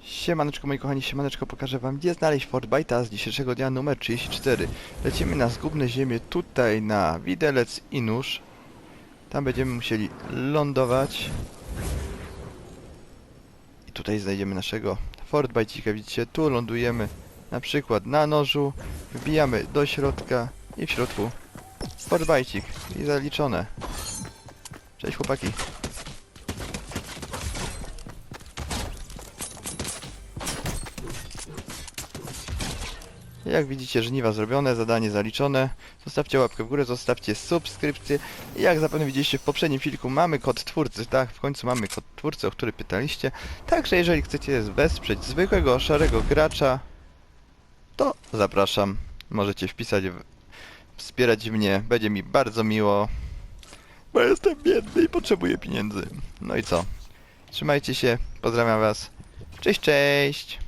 Siemaneczko moi kochani, siemaneczko, pokażę wam gdzie znaleźć Fortbyte'a z dzisiejszego dnia numer 34. Lecimy na zgubne ziemię tutaj na widelec i nóż. Tam będziemy musieli lądować. I tutaj znajdziemy naszego Fortbyte'ika, widzicie, tu lądujemy na przykład na nożu, wbijamy do środka i w środku Fortbyte'ik i zaliczone. Cześć chłopaki. Jak widzicie, żniwa zrobione, zadanie zaliczone. Zostawcie łapkę w górę, zostawcie subskrypcję. I jak zapewne widzieliście w poprzednim filmiku, mamy kod twórcy, tak? W końcu mamy kod twórcy, o który pytaliście. Także jeżeli chcecie wesprzeć zwykłego, szarego gracza, to zapraszam. Możecie wpisać, wspierać mnie, będzie mi bardzo miło. Bo jestem biedny i potrzebuję pieniędzy. No i co? Trzymajcie się, pozdrawiam was. Cześć, cześć!